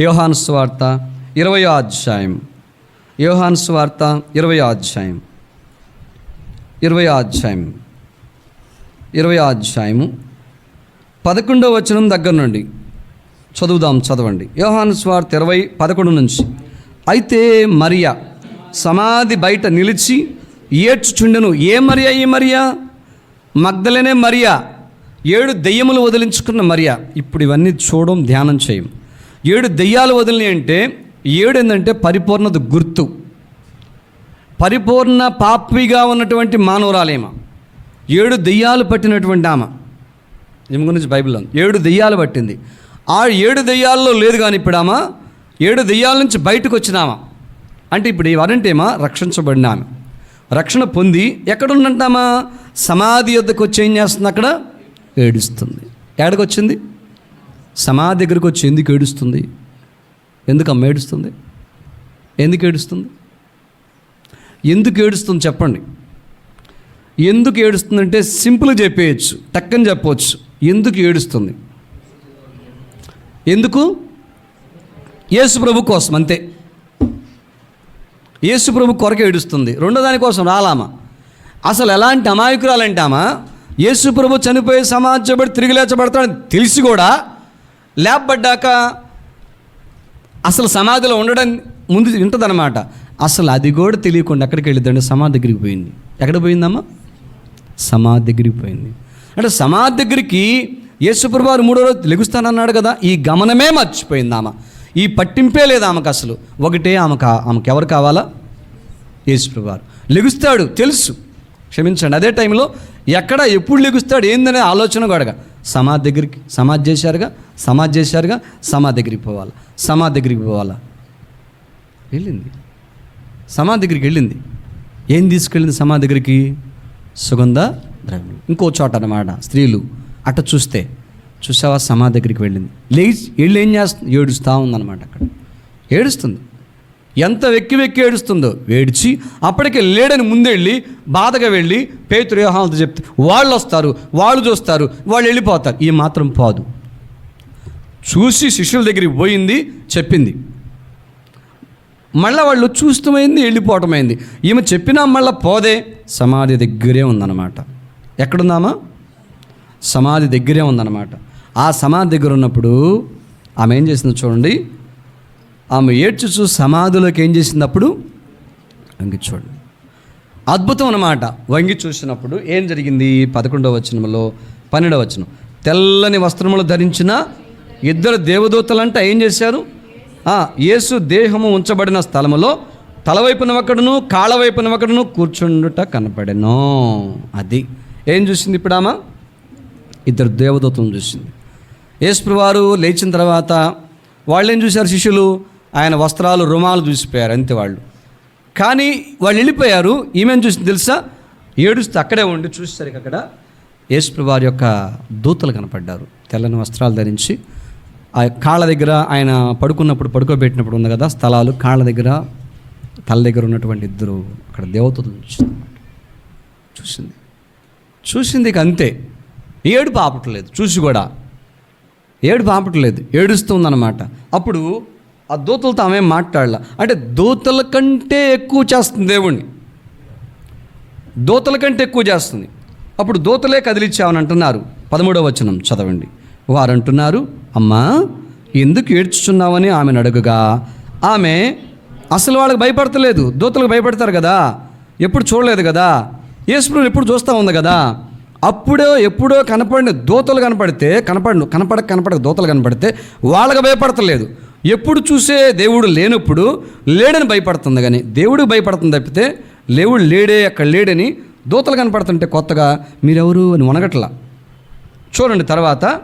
యోహాను స్వార్త ఇరవై అధ్యాయం. యోహాను స్వార్త ఇరవై అధ్యాయం. ఇరవై అధ్యాయం. ఇరవై అధ్యాయము పదకొండవ వచనం దగ్గర నుండి చదువుదాం చదవండి. యోహాను స్వార్త ఇరవై పదకొండు నుంచి. అయితే మరియా సమాధి బయట నిలిచి ఏడ్చుచుండెను. ఏ మరియా ఈ మరియా? మగ్ధలనే మరియా. ఏడు దెయ్యములు వదిలించుకున్న మరియా. ఇప్పుడు ఇవన్నీ చూడడం ధ్యానం చేయం. ఏడు దెయ్యాలు వదిలి అంటే ఏడు ఏంటంటే పరిపూర్ణత గుర్తు. పరిపూర్ణ పాపిగా ఉన్నటువంటి మానవురాలేమ. ఏడు దెయ్యాలు పట్టినటువంటి ఆమె. ఈమె గురించి బైబిల్లో ఏడు దెయ్యాలు పట్టింది. ఆ ఏడు దెయ్యాల్లో లేదు కానీ ఇప్పుడు ఆమె ఏడు దెయ్యాల నుంచి బయటకు వచ్చినామా అంటే ఇప్పుడు ఎవరంటేమా రక్షించబడిన ఆమె. రక్షణ పొంది ఎక్కడున్నంటామా సమాధి వద్దకు వచ్చి ఏం చేస్తుంది అక్కడ? ఏడుస్తుంది. ఎక్కడికి వచ్చింది సమాధి దగ్గరకు వచ్చి ఎందుకు ఏడుస్తుంది? ఎందుకు అమ్మ ఏడుస్తుంది? ఎందుకు ఏడుస్తుంది? ఎందుకు ఏడుస్తుంది చెప్పండి. ఎందుకు ఏడుస్తుందంటే సింపుల్గా చెప్పేయచ్చు టక్కని చెప్పవచ్చు ఎందుకు ఏడుస్తుంది? ఎందుకు? యేసు ప్రభు కోసం అంతే. యేసు ప్రభు కొరకు ఏడుస్తుంది. రెండో దానికోసం రాలామా? అసలు ఎలాంటి అమాయకురాలంటామా? యేసు ప్రభు చనిపోయి సమాజపడి తిరిగి లేచబడతాడని తెలిసి కూడా లేపబడ్డాక అసలు సమాధిలో ఉండడం ముందు ఉంటుందన్నమాట అసలు అది కూడా తెలియకుండా ఎక్కడికి వెళ్ళిద్దండి సమాధి దగ్గరికి పోయింది. ఎక్కడ పోయిందమ్మా? సమాధి దగ్గరికి పోయింది. అంటే సమాధి దగ్గరికి యేసుప్రభువారు మూడో రోజు లెగుస్తానన్నాడు కదా ఈ గమనమే మర్చిపోయింది ఆమె ఈ పట్టింపే లేదు ఆమెకు అసలు. ఒకటే ఆమెకు ఆమెకు ఎవరు కావాలా? యేసుప్రభువారు లెగుస్తాడు తెలుసు. క్షమించండి అదే టైంలో ఎక్కడ ఎప్పుడు లెగుస్తాడు ఏందనే ఆలోచన కూడా సమాధి దగ్గరికి సమాధి చేశారుగా? సమాధి చేశారుగా? సమాధి దగ్గరికి పోవాలా? సమాధి దగ్గరికి పోవాలా? వెళ్ళింది. సమాధి దగ్గరికి వెళ్ళింది. ఏం తీసుకెళ్ళింది సమాధి దగ్గరికి? సుగంధ ద్రవ్యం. ఇంకో చోట అన్నమాట స్త్రీలు. అట్ట చూస్తే చూసావా? సమాధి దగ్గరికి వెళ్ళింది. లేచి వెళ్ళి ఏం చేస్తుంది ఏడుస్తూ ఉందన్నమాట అక్కడ. ఏడుస్తుంది. ఎంత వెక్కి వెక్కి ఏడుస్తుందో. ఏడ్చి అప్పటికే లేడని ముందెళ్ళి బాధగా వెళ్ళి పేతురు యోహాలతో చెప్తే వాళ్ళు వస్తారు వాళ్ళు చూస్తారు వాళ్ళు వెళ్ళిపోతారు. ఈ మాత్రం పోదు. చూసి శిష్యుల దగ్గరికి పోయింది చెప్పింది. మళ్ళీ వాళ్ళు చూస్తమైంది వెళ్ళిపోవటమైంది ఈమె చెప్పినా మళ్ళీ పోదే. సమాధి దగ్గరే ఉందన్నమాట. ఎక్కడుందామా సమాధి దగ్గరే ఉందన్నమాట. ఆ సమాధి దగ్గర ఉన్నప్పుడు ఆమె ఏం చేసిందో చూడండి. ఆమె ఏడ్చుచు సమాధిలోకి ఏం చేసినప్పుడు? వంగి చూడండి. అద్భుతం అన్నమాట వంగి చూసినప్పుడు ఏం జరిగింది? పదకొండవ వచనంలో పన్నెండవ వచనం. తెల్లని వస్త్రములు ధరించిన ఇద్దరు దేవదూతలంట ఏం చేశారు? యేసు దేహము ఉంచబడిన స్థలములో తలవైపున ఒకడును కాళ్ళవైపున ఒకడును కూర్చుండుట కనపడెను. అది. ఏం చూసింది ఇప్పుడు ఆమె? ఇద్దరు దేవదూతలను చూసింది. యేసుప్రవారు లేచిన తర్వాత వాళ్ళు ఏం చూశారు శిష్యులు? ఆయన వస్త్రాలు రుమాలు చూసిపోయారు అంతే వాళ్ళు. కానీ వాళ్ళు వెళ్ళిపోయారు. ఈమెను చూసి తెలుసా? ఏడుస్తూ అక్కడే ఉండి చూసేసరికి అక్కడ యేసుప్రభారి యొక్క దూతలు కనపడ్డారు. తెల్లని వస్త్రాలు ధరించి. ఆ కాళ్ళ దగ్గర ఆయన పడుకున్నప్పుడు పడుకోబెట్టినప్పుడు ఉంది కదా స్థలాలు. కాళ్ళ దగ్గర తల దగ్గర ఉన్నటువంటి ఇద్దరు అక్కడ దేవతలు చూసింది. చూసింది చూసింది అంతే. ఏడు పాపట్లేదు చూసి కూడా ఏడు పాపట్లేదు ఏడుస్తుందన్నమాట అప్పుడు ఆ దూతలతో ఆమె మాట్లాడలా. అంటే దూతల కంటే ఎక్కువ చేస్తుంది దేవుణ్ణి. దూతల కంటే ఎక్కువ చేస్తుంది. అప్పుడు దూతలే కదిలిచ్చామని అంటున్నారు. పదమూడవ వచనం చదవండి. వారు అంటున్నారు అమ్మా ఎందుకు ఏడ్చుచున్నావని ఆమెను అడుగుగా? ఆమె అసలు వాళ్ళకి భయపడతలేదు. దూతలకు భయపడతారు కదా. ఎప్పుడు చూడలేదు కదా. యేసుప్రభుని ఎప్పుడు చూస్తూ ఉంది కదా. అప్పుడో ఎప్పుడో కనపడిన దూతలు కనపడితే కనపడను కనపడక కనపడక దూతలు కనపడితే వాళ్ళకి భయపడతలేదు. ఎప్పుడు చూసే దేవుడు లేనప్పుడు లేడని భయపడుతుంది కానీ దేవుడు భయపడుతుంది తప్పితే లేవుడు లేడే అక్కడ లేడని దూతలు కనపడుతుంటే కొత్తగా మీరెవరు అని వనగట్లా చూడండి తర్వాత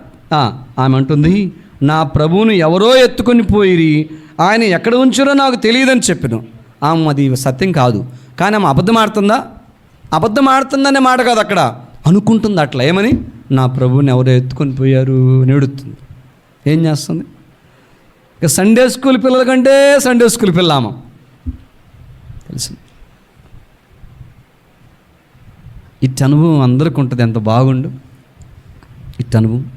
ఆమె అంటుంది నా ప్రభువును ఎవరో ఎత్తుకొని పోయిరి ఆయన ఎక్కడ ఉంచారో నాకు తెలియదని చెప్పాను. ఆమె అది సత్యం కాదు. కానీ ఆమె అబద్ధం ఆడుతుందా? అబద్ధం ఆడుతుందనే మాట కాదు అక్కడ. అనుకుంటుంది అట్లా ఏమని? నా ప్రభువుని ఎవరో ఎత్తుకొని పోయారు అని ఏడుతుంది. ఏం చేస్తుంది? ఇక సండే స్కూల్ పిల్లల కంటే సండే స్కూల్ పిల్ల తెలిసింది ఇట్టి అనుభవం అందరికి ఉంటుంది ఎంత బాగుండు. ఇట్ అనుభవం.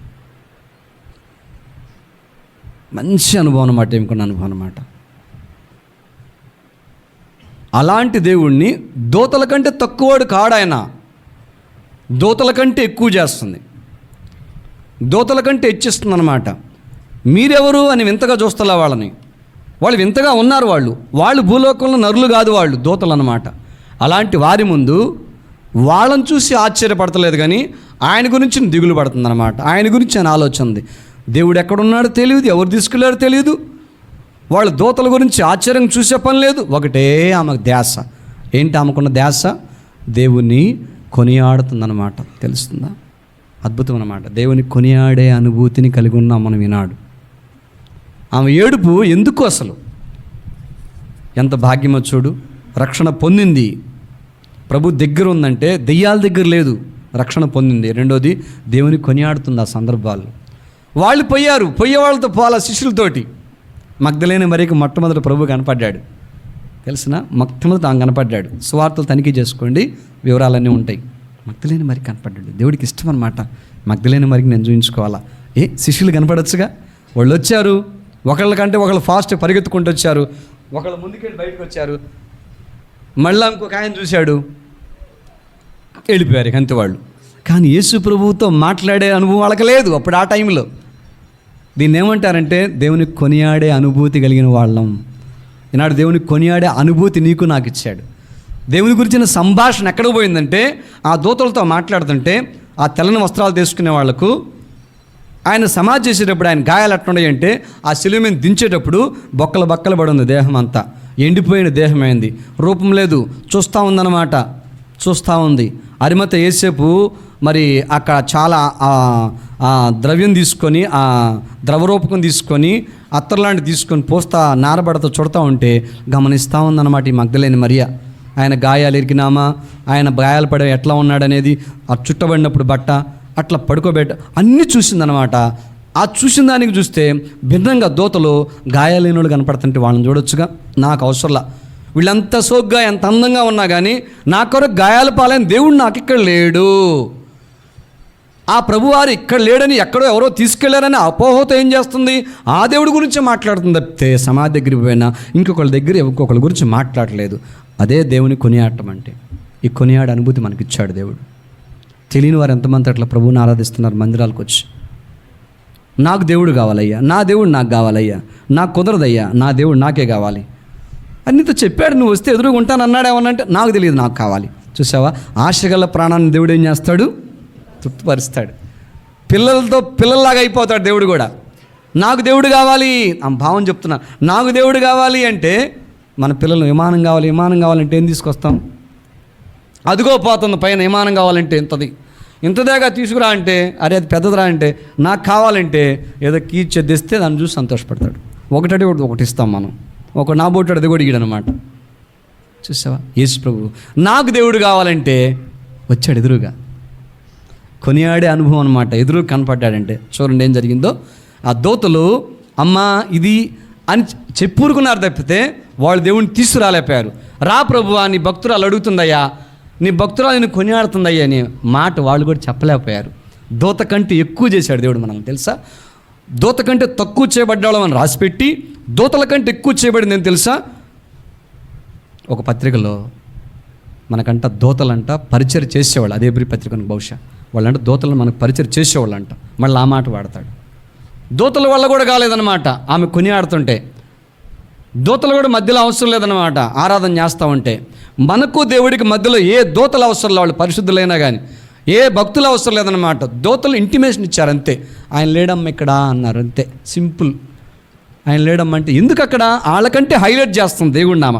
మంచి అనుభవం అనమాట ఏమికున్న అనుభవం అనమాట అలాంటి దేవుణ్ణి దోతల కంటే తక్కువడు కాడాయన దోతల కంటే ఎక్కువ చేస్తుంది. దోతల కంటే హెచ్చిస్తుంది అనమాట మీరెవరు అని వింతగా చూస్తలే వాళ్ళని. వాళ్ళు వింతగా ఉన్నారు వాళ్ళు. వాళ్ళు భూలోకంలో నరులు కాదు వాళ్ళు దూతలు అన్నమాట అలాంటి వారి ముందు వాళ్ళని చూసి ఆశ్చర్యపడతలేదు కానీ ఆయన గురించి దిగులు పడుతుంది అనమాట ఆయన గురించి ఆయన ఆలోచన ఉంది. దేవుడు ఎక్కడున్నాడో తెలియదు ఎవరు తీసుకెళ్ళారో తెలియదు. వాళ్ళ దూతల గురించి ఆశ్చర్యం చూసే పని లేదు. ఒకటే ఆమెకు ధ్యాస. ఏంటి ఆమెకున్న ధ్యాస? దేవుణ్ణి కొనియాడుతుందన్నమాట. తెలుస్తుందా? అద్భుతం అన్నమాట దేవుని కొనియాడే అనుభూతిని కలిగి ఉన్నాం మనం ఈనాడు. ఆమె ఏడుపు ఎందుకు అసలు? ఎంత భాగ్యమో చూడు. రక్షణ పొందింది. ప్రభు దగ్గర ఉందంటే దెయ్యాల దగ్గర లేదు. రక్షణ పొందింది. రెండోది దేవుని కొనియాడుతుంది ఆ సందర్భాలు వాళ్ళు పోయారు. పోయే వాళ్ళతో పోలా శిష్యులతోటి. మగ్ధలేని మరికి మొట్టమొదటి ప్రభు కనపడ్డాడు. తెలిసిన మొట్టమొదటి ఆమె కనపడ్డాడు. సువార్తలు తనిఖీ చేసుకోండి. వివరాలన్నీ ఉంటాయి. మగ్ధలేని మరి కనపడ్డాడు. దేవుడికి ఇష్టం అనమాట మగ్ధలేని మరికి నేను చూపించుకోవాలా ఏ శిష్యులు కనపడచ్చుగా? వాళ్ళు వచ్చారు. ఒకళ్ళకంటే ఒకళ్ళు ఫాస్ట్ పరిగెత్తుకుంటూ వచ్చారు. ఒకళ్ళు ముందుకెళ్ళి బయటకు వచ్చారు. మళ్ళా ఇంకొక ఆయన చూశాడు. వెళ్ళిపోయారు ఇక అంతే వాళ్ళు. కానీ యేసు ప్రభువుతో మాట్లాడే అనుభవం వాళ్ళకి లేదు అప్పుడు ఆ టైంలో. దీన్ని ఏమంటారంటే దేవుని కొనియాడే అనుభూతి కలిగిన వాళ్ళం. ఈనాడు దేవుని కొనియాడే అనుభూతి నీకు నాకు ఇచ్చాడు. దేవుని గురించిన సంభాషణ ఎక్కడ పోయిందంటే ఆ దూతలతో మాట్లాడుతుంటే ఆ తెల్లని వస్త్రాలు తీసుకునే వాళ్ళకు ఆయన సమాధి చేసేటప్పుడు ఆయన గాయాలు ఎట్లున్నాయి అంటే ఆ శిలువ మీద దించేటప్పుడు బొక్కలు బొక్కలు పడి ఉంది దేహం అంతా. ఎండిపోయిన దేహమైంది రూపం లేదు. చూస్తూ ఉందన్నమాట. చూస్తూ ఉంది. అరిమత ఏసేపు మరి అక్కడ చాలా ఆ, ద్రవ్యం తీసుకొని ఆ ద్రవరూపకం తీసుకొని అత్తర్లాంటి తీసుకొని పోస్తా నారబడతో చుడతా ఉంటే గమనిస్తూ ఉందన్నమాట ఈ మగ్ధలేని మరియా. ఆయన గాయాలు ఎరికినామా? ఆయన గాయాలు పడే ఎట్లా ఉన్నాడనేది? ఆ చుట్టబడినప్పుడు బట్ట అట్లా పడుకోబెట్ట అన్నీ చూసిందనమాట ఆ చూసిన దానికి చూస్తే భిన్నంగా దోతలు గాయాలైన వాళ్ళు కనపడుతుంటే వాళ్ళని చూడొచ్చుగా. నాకు అవసరంలా. వీళ్ళంత సోగ్గా ఎంత అందంగా ఉన్నా కానీ నా కొరకు గాయాలు పాలైన దేవుడు నాకు ఇక్కడ లేడు. ఆ ప్రభువారు ఇక్కడ లేడని ఎక్కడో ఎవరో తీసుకెళ్ళారని అపోహతో ఏం చేస్తుంది? ఆ దేవుడి గురించి మాట్లాడుతుంది తప్పితే సమాధి దగ్గరికి పోయినా ఇంకొకళ్ళ దగ్గర ఇంకొకళ్ళ గురించి మాట్లాడలేదు. అదే దేవుని కొనియాడటం అంటే. ఈ కొనియాడ అనుభూతి మనకిచ్చాడు దేవుడు. తెలియని వారు ఎంతమంది అట్లా ప్రభువుని ఆరాధిస్తున్నారు మందిరాలకు వచ్చి? నాకు దేవుడు కావాలయ్యా నా దేవుడు నాకు కావాలయ్యా నాకు కుదరదయ్యా నా దేవుడు నాకే కావాలి. అని నీతో చెప్పాడు నువ్వు వస్తే ఎదురుగా ఉంటాను అన్నాడు నాకు తెలియదు నాకు కావాలి. చూసావా? ఆశగల ప్రాణాన్ని దేవుడు ఏం చేస్తాడు? తృప్తిపరుస్తాడు. పిల్లలతో పిల్లల్లాగా అయిపోతాడు దేవుడు కూడా. నాకు దేవుడు కావాలి ఆ భావం చెప్తున్నా. నాకు దేవుడు కావాలి అంటే మన పిల్లలు విమానం కావాలి విమానం కావాలంటే ఏం తీసుకొస్తాం? అదిగో పోతుంది పైన విమానం కావాలంటే ఇంతది. ఇంతదేగా తీసుకురా అంటే అరే అది పెద్దదిరా అంటే నాకు కావాలంటే ఏదో కీ దాన్ని చూసి సంతోషపడతాడు. ఒకటడి ఒకటి ఒకటి ఇస్తాం మనం. ఒక నా బోటాడు అది కూడా అనమాట చూసావా? యేసు ప్రభు. నాకు దేవుడు కావాలంటే వచ్చాడు ఎదురుగా. కొనియాడే అనుభవం అనమాట ఎదురు కనపడ్డాడంటే. చూడండి ఏం జరిగిందో. ఆ దోతలు అమ్మా ఇది అని చెప్పుకున్నారు తప్పితే వాళ్ళు దేవుడిని తీసుకురాలేపారు రా ప్రభు అని భక్తురాలు అడుగుతుందయ్యా. నీ భక్తురాలు నేను కొనియాడుతుందయ్యా అని మాట వాళ్ళు కూడా చెప్పలేకపోయారు. దూత కంటే ఎక్కువ చేశాడు దేవుడు మనకు తెలుసా? దూత కంటే తక్కువ చేయబడ్డాడు అని రాసిపెట్టి దూతల కంటే ఎక్కువ చేయబడింది అని తెలుసా? ఒక పత్రికలో మనకంట దూతలంట పరిచయం చేసేవాళ్ళు అదే బ్రీ పత్రికను బహుశా. వాళ్ళంట దూతలను మనకు పరిచయం చేసేవాళ్ళంట. మళ్ళీ ఆ మాట వాడతాడు. దూతల వల్ల కూడా కాలేదన్నమాట. ఆమె కొనియాడుతుంటే. దూతలు కూడా మధ్యలో అవసరం లేదన్నమాట. ఆరాధన చేస్తూ ఉంటే. మనకు దేవుడికి మధ్యలో ఏ దోతలు అవసరం లేదు వాళ్ళు పరిశుద్ధులైనా కానీ ఏ భక్తులు అవసరం లేదన్నమాట. దూతలు ఇంటిమేషన్ ఇచ్చారు అంతే ఆయన లేడమ్మ ఇక్కడ అన్నారు అంతే. సింపుల్ ఆయన లేడమ్మ అంటే ఎందుకు అక్కడ? వాళ్ళకంటే హైలైట్ చేస్తుంది దేవుడి నామ.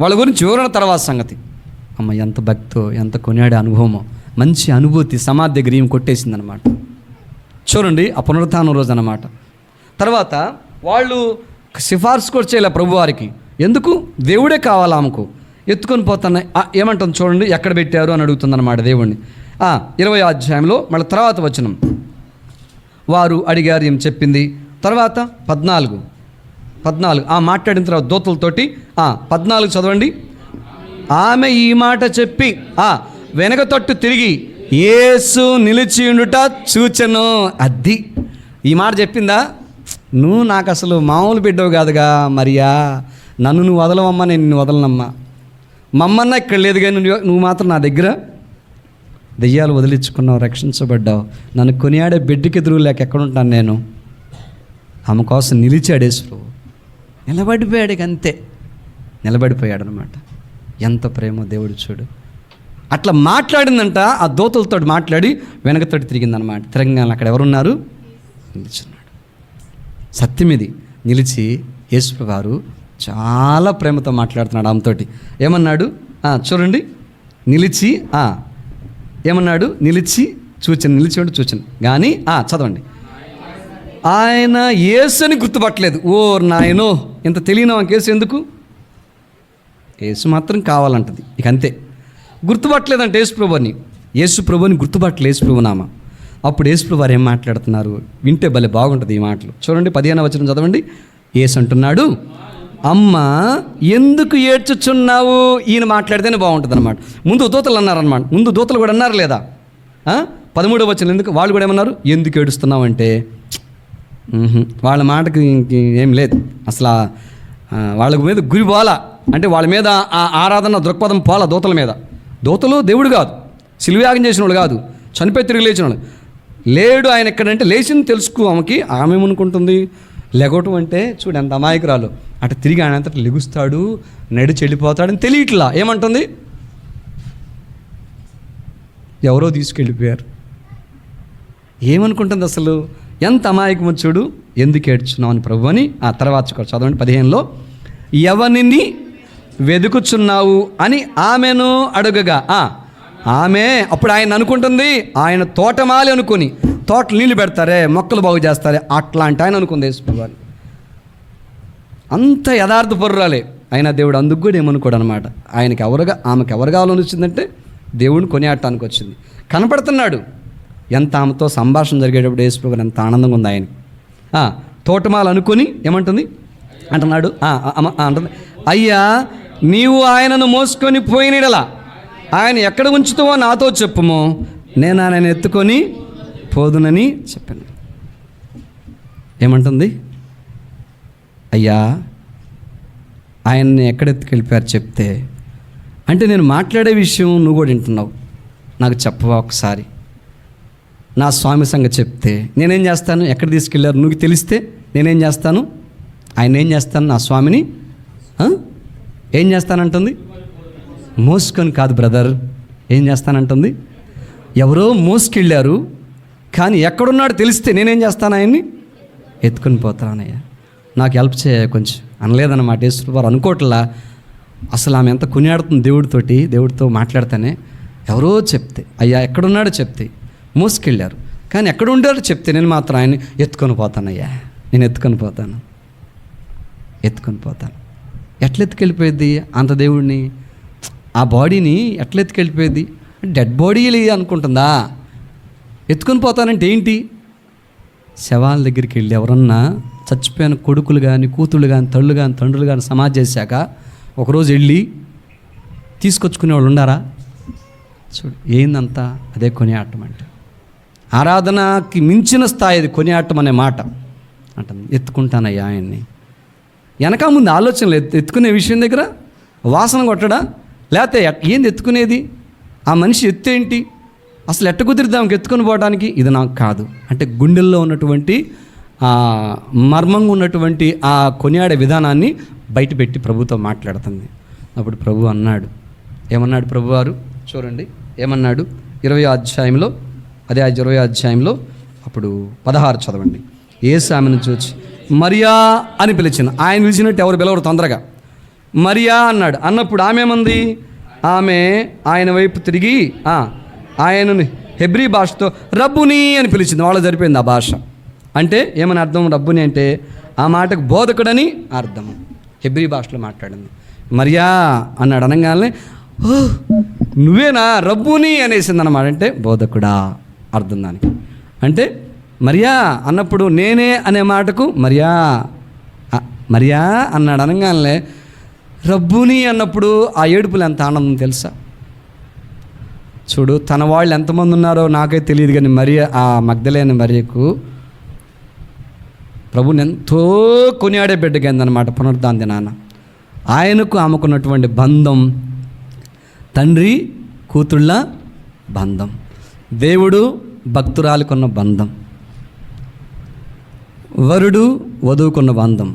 వాళ్ళ గురించి వివరణ తర్వాత సంగతి. అమ్మ ఎంత భక్తో ఎంత కొనియాడే అనుభవమో. మంచి అనుభూతి సమాధి దగ్గర ఏం కొట్టేసిందనమాట చూడండి ఆ పునరుత్నం రోజు అనమాట తర్వాత వాళ్ళు సిఫార్సు కూడా చేయలే ప్రభువారికి. ఎందుకు? దేవుడే కావాలి ఆమెకు. ఎత్తుకొని పోతున్నాయి ఏమంటాం ఏమంటుంది చూడండి ఎక్కడ పెట్టారు అని అడుగుతుందన్నమాట దేవుణ్ణి. ఇరవై అధ్యాయంలో మళ్ళీ తర్వాత వచనం. వారు అడిగారు ఏం చెప్పింది? తర్వాత పద్నాలుగు. పద్నాలుగు. ఆ మాట్లాడిన తర్వాత దోతలతోటి పద్నాలుగు చదవండి. ఆమె ఈ మాట చెప్పి ఆ వెనక తట్టు తిరిగి ఏసు నిలిచి ఉండుట చూచెను. అద్ది ఈ మాట చెప్పిందా? నువ్వు నాకు అసలు మామూలు బిడ్డవు కాదుగా మరియా. నన్ను నువ్వు వదలవమ్మా నేను నిన్ను వదలనమ్మా. మమ్మన్న ఇక్కడ లేదు కానీ నువ్వు నువ్వు మాత్రం నా దగ్గర. దెయ్యాలు వదిలించుకున్నావు రక్షించబడ్డావు. నన్ను కొనియాడే బిడ్డకి ఎదురు లేక ఎక్కడుంటాను నేను? ఆమె కోసం నిలిచాడు యేసు నిలబడిపోయాడు అంతే. నిలబడిపోయాడు అనమాట ఎంత ప్రేమో దేవుడు చూడు. అట్లా మాట్లాడిందంట ఆ దోతలతో మాట్లాడి వెనకతోటి తిరిగిందనమాట తిరంగాన అక్కడ ఎవరున్నారు? నిలిచున్నాడు. సత్యం ఇది. నిలిచి యేసు వారు చాలా ప్రేమతో మాట్లాడుతున్నాడు ఆమెతోటి. ఏమన్నాడు? చూడండి. నిలిచి ఏమన్నాడు? నిలిచి చూచాను నిలిచి చూచాను. కానీ చదవండి. ఆయన యేసుని గుర్తుపట్టలేదు. ఓ నాయనో ఇంత తెలియని కేసు ఎందుకు? యేసు మాత్రం కావాలంటది. ఇక అంతే. గుర్తుపట్టలేదంటే యేసు ప్రభుని యేసు ప్రభుని గుర్తుపట్టలే యేసు నామ. అప్పుడు యేసు వారు ఏం మాట్లాడుతున్నారు? వింటే భలే బాగుంటుంది ఈ మాటలు. చూడండి పదిహేను వచ్చిన చదవండి. యేసు అంటున్నాడు అమ్మ ఎందుకు ఏడ్చుచున్నావు? ఈయన మాట్లాడితేనే బాగుంటుంది అనమాట ముందు దూతలు అన్నారనమాట ముందు దూతలు కూడా అన్నారు లేదా? పదమూడవ వచ్చిన ఎందుకు? వాళ్ళు కూడా ఏమన్నారు? ఎందుకు ఏడుస్తున్నావు అంటే వాళ్ళ మాటకి ఇంక ఏం లేదు. అసలు వాళ్ళ మీద గురి పోలా అంటే వాళ్ళ మీద ఆ ఆరాధన దృక్పథం పోలా దూతల మీద? దూతలు దేవుడు కాదు. సిలివ్యాగం చేసిన వాళ్ళు కాదు. చనిపోయి తిరిగి లేచిన వాళ్ళు. లేడు ఆయన ఎక్కడంటే లేచింది తెలుసుకో ఆమెకి. ఆమె ఏమనుకుంటుంది? లెగవటం అంటే చూడు ఎంత అమాయకురాలు. అటు తిరిగి ఆయన అంతటి లెగుస్తాడు నడిచి వెళ్ళిపోతాడని తెలియట్లా. ఏమంటుంది? ఎవరో తీసుకెళ్ళిపోయారు. ఏమనుకుంటుంది అసలు? ఎంత అమాయకమో చూడు. ఎందుకు ఏడ్చున్నావు అని ప్రభు అని ఆ తర్వాత చదవండి పదిహేనులో. ఎవరిని వెతుకుచున్నావు అని ఆమెను అడుగగా. ఆమె అప్పుడు ఆయన అనుకుంటుంది. ఆయన తోటమాలి అనుకుని. తోట నీళ్ళు పెడతారే మొక్కలు బాగు చేస్తారే అట్లాంటి ఆయన అనుకుంది యేసుప్రభువారు అంత యథార్థ పరురాలే. అయినా దేవుడు అందుకు కూడా ఏమనుకోడు అనమాట ఆయనకి ఎవరుగా ఆమెకు ఎవరు కావాలని వచ్చిందంటే దేవుడిని కొనియాడటానికి వచ్చింది. కనపడుతున్నాడు. ఎంత ఆమెతో సంభాషణ జరిగేటప్పుడు యేసుప్రభు ఎంత ఆనందంగా ఉంది ఆయన తోటమాల అనుకుని ఏమంటుంది? అంటున్నాడు. అంటుంది. అయ్యా నీవు ఆయనను మోసుకొని పోయినడలా ఆయన ఎక్కడ ఉంచుతావో నాతో చెప్పుము. నేను ఆయన ఎత్తుకొని పోదునని చెప్పాను. ఏమంటుంది? అయ్యా ఆయన్ని ఎక్కడ ఎత్తుకెళ్ళిపోయారు చెప్తే అంటే నేను మాట్లాడే విషయం నువ్వు కూడా వింటున్నావు. నాకు చెప్పవా ఒకసారి? నా స్వామి సంగతి చెప్తే నేనేం చేస్తాను? ఎక్కడ తీసుకెళ్ళారు? నువ్వు తెలిస్తే నేనేం చేస్తాను? ఆయన ఏం చేస్తాను? నా స్వామిని? ఏం చేస్తానంటుంది? మోసుకొని కాదు బ్రదర్. ఏం చేస్తానంటుంది? ఎవరో మోసుకెళ్ళారు కానీ ఎక్కడున్నాడో తెలిస్తే నేనేం చేస్తాను ఆయన్ని? ఎత్తుకొని పోతానయ్యా. నాకు హెల్ప్ చేయ కొంచెం. అనలేదన్నమాట. యేసు వారు అనుకోవట్లా. అసలు ఆమె ఎంత కొనియాడుతుంది దేవుడితోటి దేవుడితో మాట్లాడితేనే. ఎవరో చెప్తే అయ్యా ఎక్కడున్నాడో చెప్తే మోసుకెళ్ళారు. కానీ ఎక్కడ ఉండారో చెప్తే నేను మాత్రం ఆయన్ని ఎత్తుకొని పోతానయ్యా. నేను ఎత్తుకొని పోతాను. ఎత్తుకొని పోతాను. ఎట్లా ఎత్తుకెళ్ళిపోయింది అంత దేవుడిని? ఆ బాడీని ఎట్లెత్తుకెళ్ళిపోయింది డెడ్ బాడీ అనుకుంటుందా? ఎత్తుకొని పోతానంటే ఏంటి? శవాల దగ్గరికి వెళ్ళి ఎవరన్నా చచ్చిపోయిన కొడుకులు కానీ కూతుళ్ళు కానీ తళ్ళు కానీ తండ్రులు కానీ సమాధి చేశాక ఒకరోజు వెళ్ళి తీసుకొచ్చుకునే వాళ్ళు ఉండారా చూడు ఏందంతా అదే కొనియాటం అంటే. ఆరాధనకి మించిన స్థాయి అది కొనియాటం అనే మాట అంటుంది. ఎత్తుకుంటానయ్యా ఆయన్ని. వెనక ముందు ఆలోచనలు ఎత్తు ఎత్తుకునే విషయం దగ్గర వాసన కొట్టడా? లేకపోతే ఏంది ఎత్తుకునేది? ఆ మనిషి ఎత్తేంటి అసలు ఎట్ట కుదిరిద్దాం? ఎత్తుకొని పోవడానికి ఇది నాకు కాదు. అంటే గుండెల్లో ఉన్నటువంటి ఆ మర్మంగా ఉన్నటువంటి ఆ కొనియాడే విధానాన్ని బయటపెట్టి ప్రభుతో మాట్లాడుతుంది. అప్పుడు ప్రభు అన్నాడు. ఏమన్నాడు ప్రభువారు? చూడండి. ఏమన్నాడు? ఇరవై అధ్యాయంలో అదే ఆ ఇరవై అధ్యాయంలో అప్పుడు పదహారు చదవండి. ఏసు ఆమెను చూచి మరియా అని పిలిచింది. ఆయన పిలిచినట్టు ఎవరు పిలవరు తొందరగా. మరియా అన్నాడు. అన్నప్పుడు ఆమె ఏమంది? ఆమె ఆయన వైపు తిరిగి ఆయనని హెబ్రీ భాషతో రబ్బుని అని పిలిచింది. వాళ్ళ సరిపోయింది ఆ భాష. అంటే ఏమని అర్థం? రబ్బుని అంటే ఆ మాటకు బోధకుడని అర్థం. హెబ్రీ భాషలో మాట్లాడింది. మరియా అన్నాడు అనగానే ఓ నువ్వేనా రబ్బుని అనేసింది అన్నమాట అంటే బోధకుడా అర్థం దానికి. అంటే మరియా అన్నప్పుడు నేనే అనే మాటకు మరియా మరియా అన్నాడు అనగానే రబ్బుని అన్నప్పుడు ఆ ఏడుపులు ఎంత ఆనందం తెలుసా? చూడు తన వాళ్ళు ఎంతమంది ఉన్నారో నాకే తెలియదు కానీ మరి ఆ మగ్ధలేని మరియకు ప్రభుని ఎంతో కొనియాడే బిడ్డకైందనమాట పునరుద్ధాన దినాన. ఆయనకు ఆమెకున్నటువంటి బంధం తండ్రి కూతుళ్ళ బంధం దేవుడు భక్తురాలికున్న బంధం వరుడు వధువుకున్న బంధం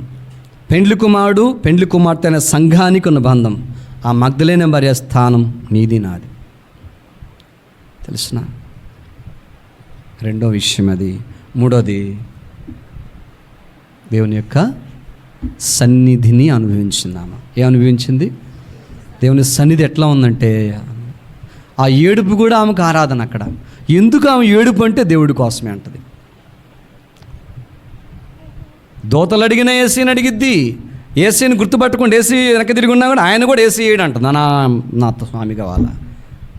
పెండ్లి కుమారుడు పెండ్లి కుమార్తె అనే సంఘానికి ఉన్న బంధం ఆ మగ్ధులైన భార్య స్థానం నీది నాది. తెలిసిన? రెండో విషయం అది. మూడోది దేవుని యొక్క సన్నిధిని అనుభవించింది ఆమె ఏ అనుభవించింది? దేవుని సన్నిధి ఎట్లా ఉందంటే ఆ ఏడుపు కూడా ఆమెకు ఆరాధన అక్కడ. ఎందుకు ఆమె ఏడుపు అంటే దేవుడి కోసమే అంటది. దోతలు అడిగిన ఏసీని అడిగిద్ది. ఏసీని గుర్తుపట్టుకోండి. ఏసీ వెనక తిరిగి ఉన్నా కూడా ఆయన కూడా ఏసీ ఏడు అంటుంది నా నాతో స్వామి కావాలా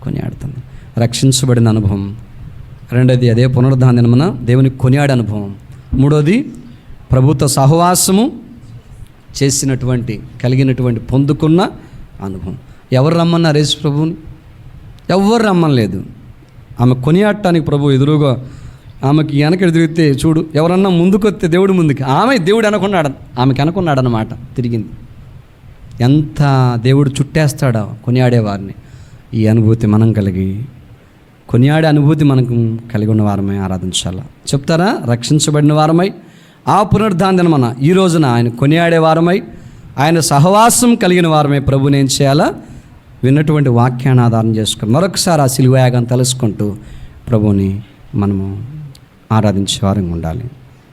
కొని ఆడుతుంది. రక్షించబడిన అనుభవం. రెండోది అదే పునరుద్ధానమన దేవుని కొనియాడే అనుభవం. మూడోది ప్రభుత్వ సహవాసము చేసినటువంటి కలిగినటువంటి పొందుకున్న అనుభవం. ఎవరు రమ్మన్నారు యేసు ప్రభువుని? ఎవరు రమ్మనలేదు ఆమె కొనియాడటానికి ప్రభు ఎదురుగా ఆమెకి వెనక తిరిగితే చూడు ఎవరన్నా ముందుకొస్తే దేవుడు ముందుకి ఆమె దేవుడు అనుకున్నాడు ఆమెకి అనుకున్నాడనమాట తిరిగింది. ఎంత దేవుడు చుట్టేస్తాడో కొనియాడేవారిని ఈ అనుభూతి మనం కలిగి కొనియాడే అనుభూతి మనకు కలిగి ఉన్న వారమై ఆరాధించాలా? చెప్తారా? రక్షించబడిన వారమై. ఆ పునరుద్ధాందన మన ఈ రోజున ఆయన కొనియాడే వారమై ఆయన సహవాసం కలిగిన వారమై ప్రభుని ఏం చేయాలా? విన్నటువంటి వాక్యాన్ని ఆధారం చేసుకుని మరొకసారి ఆ సిలువయాగం తెలుసుకుంటూ ప్రభుని మనము ఆరాధించే వారంగా ఉండాలి.